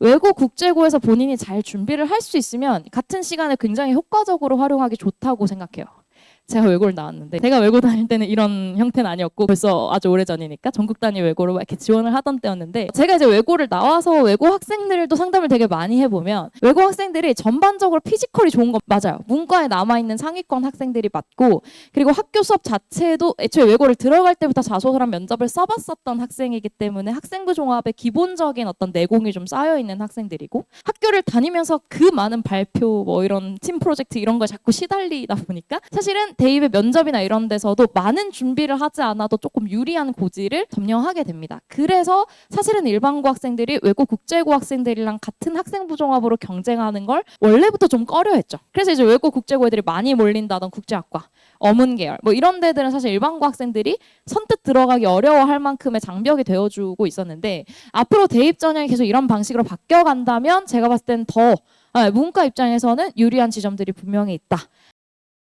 외고 국제고에서 본인이 잘 준비를 할 수 있으면 같은 시간을 굉장히 효과적으로 활용하기 좋다고 생각해요. 제가 외고를 나왔는데 제가 외고 다닐 때는 이런 형태는 아니었고 벌써 아주 오래 전이니까 전국 단위 외고로 막 이렇게 지원을 하던 때였는데 제가 이제 외고를 나와서 외고 학생들도 상담을 되게 많이 해보면 외고 학생들이 전반적으로 피지컬이 좋은 건 맞아요. 문과에 남아있는 상위권 학생들이 맞고 그리고 학교 수업 자체도 애초에 외고를 들어갈 때부터 자소서랑 면접을 써봤었던 학생이기 때문에 학생부 종합의 기본적인 어떤 내공이 좀 쌓여 있는 학생들이고 학교를 다니면서 그 많은 발표 뭐 이런 팀 프로젝트 이런 거에 자꾸 시달리다 보니까 사실은 대입의 면접이나 이런 데서도 많은 준비를 하지 않아도 조금 유리한 고지를 점령하게 됩니다. 그래서 사실은 일반고 학생들이 외고 국제고 학생들이랑 같은 학생부 종합으로 경쟁하는 걸 원래부터 좀 꺼려했죠. 그래서 이제 외고 국제고 애들이 많이 몰린다던 국제학과 어문 계열 뭐 이런 데들은 사실 일반고 학생들이 선뜻 들어가기 어려워할 만큼의 장벽이 되어주고 있었는데 앞으로 대입 전형이 계속 이런 방식으로 바뀌어 간다면 제가 봤을 땐더 아, 문과 입장에서는 유리한 지점들이 분명히 있다.